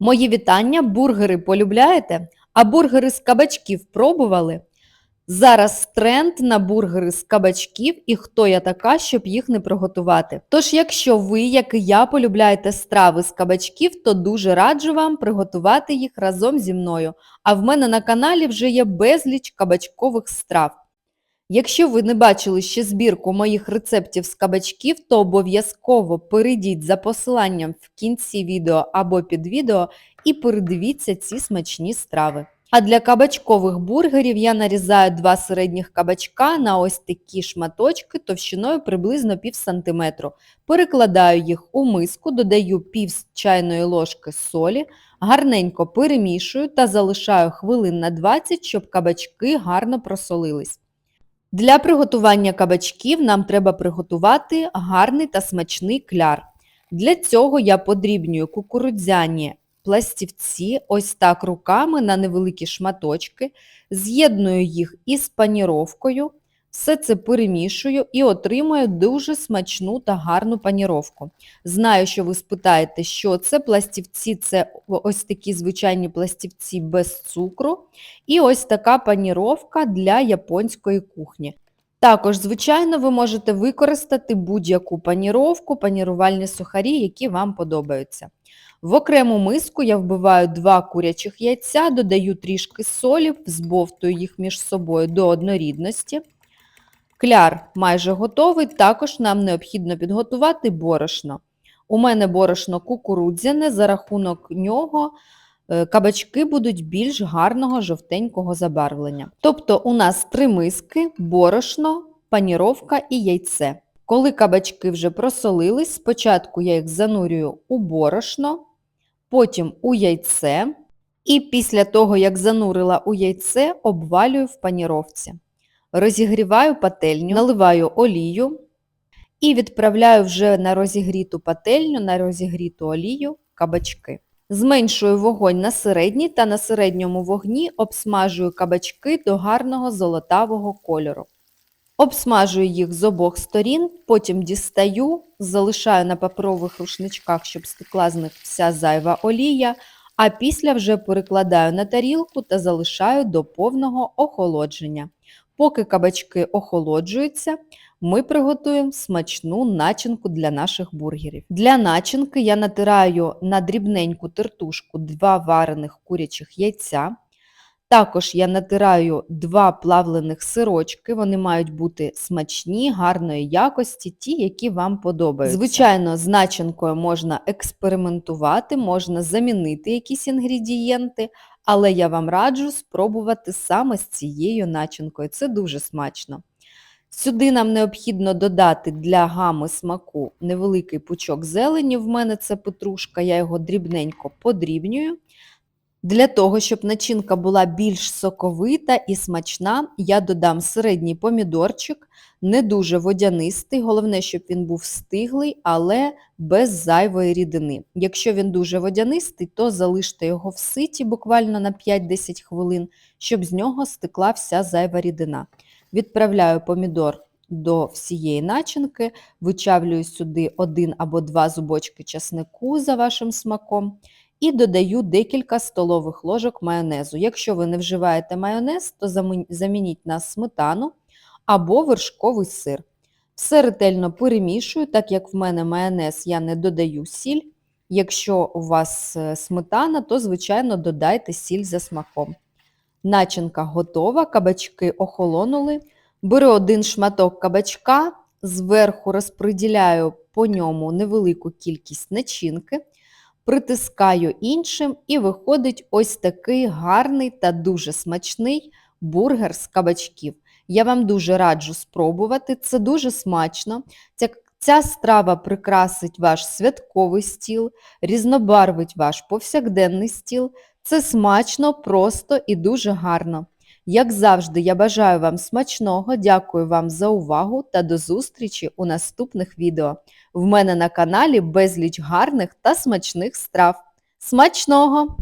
Мої вітання, бургери полюбляєте? А бургери з кабачків пробували? Зараз тренд на бургери з кабачків і хто я така, щоб їх не приготувати. Тож, якщо ви, як і я, полюбляєте страви з кабачків, то дуже раджу вам приготувати їх разом зі мною. А в мене на каналі вже є безліч кабачкових страв. Якщо ви не бачили ще збірку моїх рецептів з кабачків, то обов'язково перейдіть за посиланням в кінці відео або під відео і передивіться ці смачні страви. А для кабачкових бургерів я нарізаю два середніх кабачка на ось такі шматочки товщиною приблизно пів сантиметру. Перекладаю їх у миску, додаю пів чайної ложки солі, гарненько перемішую та залишаю хвилин на 20, щоб кабачки гарно просолились. Для приготування кабачків нам треба приготувати гарний та смачний кляр. Для цього я подрібнюю кукурудзяні пластівці ось так руками на невеликі шматочки, з'єдную їх із паніровкою, все це перемішую і отримую дуже смачну та гарну паніровку. Знаю, що ви спитаєте, що це пластівці, це ось такі звичайні пластівці без цукру. І ось така паніровка для японської кухні. Також, звичайно, ви можете використати будь-яку паніровку, панірувальні сухарі, які вам подобаються. В окрему миску я вбиваю два курячих яйця, додаю трішки солі, збовтую їх між собою до однорідності. Кляр майже готовий, також нам необхідно підготувати борошно. У мене борошно кукурудзяне, за рахунок нього е, кабачки будуть більш гарного жовтенького забарвлення. Тобто у нас три миски, борошно, паніровка і яйце. Коли кабачки вже просолились, спочатку я їх занурюю у борошно, потім у яйце, і після того, як занурила у яйце, обвалюю в паніровці. Розігріваю пательню, наливаю олію і відправляю вже на розігріту пательню, на розігріту олію кабачки. Зменшую вогонь на середній та на середньому вогні обсмажую кабачки до гарного золотавого кольору. Обсмажую їх з обох сторін, потім дістаю, залишаю на паперових рушничках, щоб стекла з них вся зайва олія, а після вже перекладаю на тарілку та залишаю до повного охолодження. Поки кабачки охолоджуються, ми приготуємо смачну начинку для наших бургерів. Для начинки я натираю на дрібненьку тертушку два варених курячих яйця. Також я натираю два плавлених сирочки, вони мають бути смачні, гарної якості, ті, які вам подобаються. Звичайно, з начинкою можна експериментувати, можна замінити якісь інгредієнти, але я вам раджу спробувати саме з цією начинкою. Це дуже смачно. Сюди нам необхідно додати для гами смаку невеликий пучок зелені, в мене це петрушка, я його дрібненько подрібнюю. Для того, щоб начинка була більш соковита і смачна, я додам середній помідорчик, не дуже водянистий, головне, щоб він був стиглий, але без зайвої рідини. Якщо він дуже водянистий, то залиште його в ситі буквально на 5-10 хвилин, щоб з нього стекла вся зайва рідина. Відправляю помідор до всієї начинки, вичавлюю сюди один або два зубочки часнику за вашим смаком і додаю декілька столових ложок майонезу. Якщо ви не вживаєте майонез, то замініть на сметану або вершковий сир. Все ретельно перемішую, так як в мене майонез я не додаю сіль. Якщо у вас е, сметана, то, звичайно, додайте сіль за смаком. Начинка готова, кабачки охолонули. Беру один шматок кабачка, зверху розподіляю по ньому невелику кількість начинки притискаю іншим і виходить ось такий гарний та дуже смачний бургер з кабачків. Я вам дуже раджу спробувати, це дуже смачно. Ця, ця страва прикрасить ваш святковий стіл, різнобарвить ваш повсякденний стіл. Це смачно, просто і дуже гарно. Як завжди, я бажаю вам смачного, дякую вам за увагу та до зустрічі у наступних відео. В мене на каналі безліч гарних та смачних страв. Смачного!